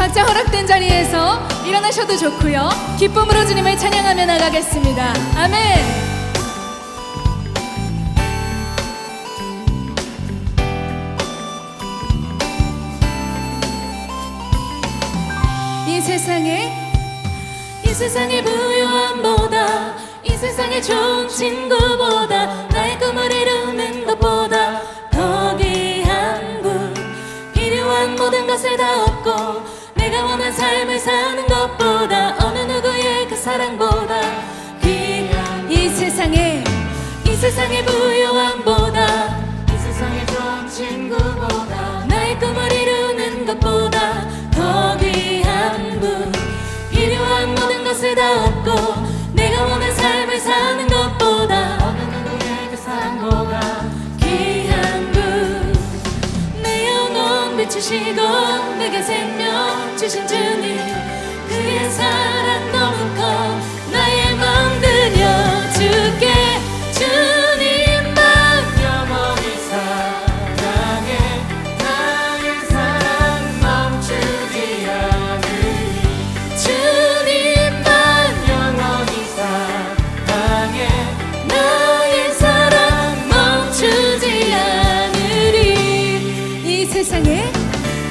각자 허락된 자리에서 일어나셔도 좋고요. 기쁨으로 주님을 찬양하며 나가겠습니다. 아멘. 이 세상에 이 세상의 부요함보다 이 세상의 좋은 친구보다 나의 꿈을 이루는 것보다 더 귀한 분 필요한 모든 것을 다 얻고 내가 원한 삶을 사는 것보다 어느 누구의 그 사랑보다 귀한 이 세상에 이 세상의 부요함보다 이 세상의 좋은 친구보다 나의 꿈을 이루는 것보다 더 귀한 분 필요한 모든 것을 다 얻고 비추시고 내게 생명 주신 주님 그의 사랑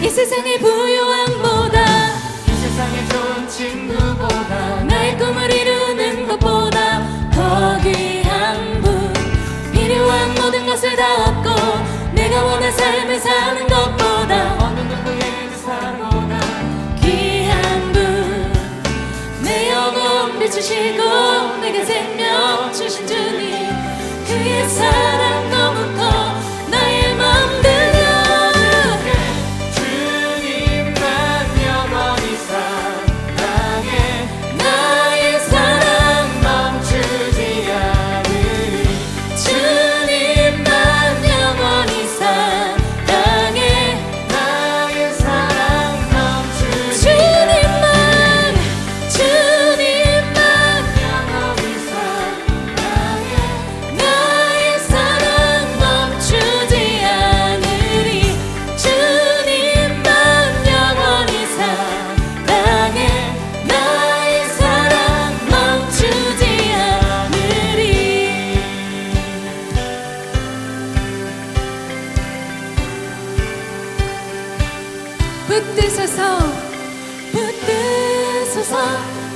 이 세상의 부요함보다. 이 세상의 좋은 친구보다. 나의 꿈을 이루는 것보다 더 귀한 분. 필요한 모든 것을 다 얻고 내가 원한 삶을 사는 것보다 어느 누구의 그 사랑보다. 귀한 분. 내 영혼 비추시고 내게 생명 주신 주님 그의 사랑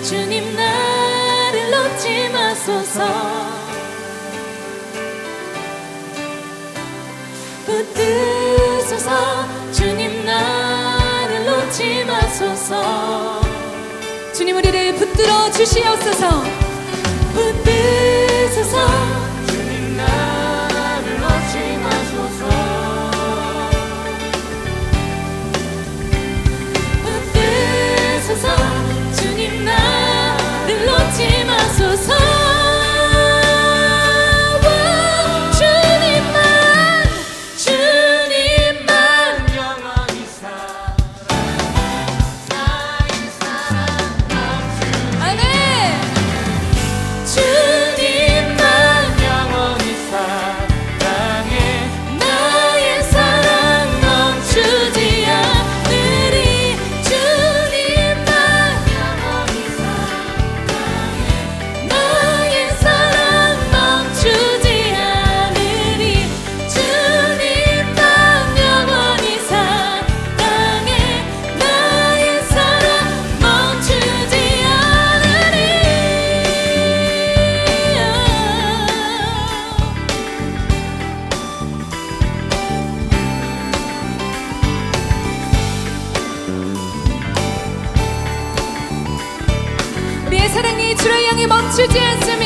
주님 나를 놓지 마소서. 붙드소서. 주님 나를 놓지 마소서. 주님 우리를 붙들어 주시옵소서. 붙드 주를 향해 멈추지 않습니다.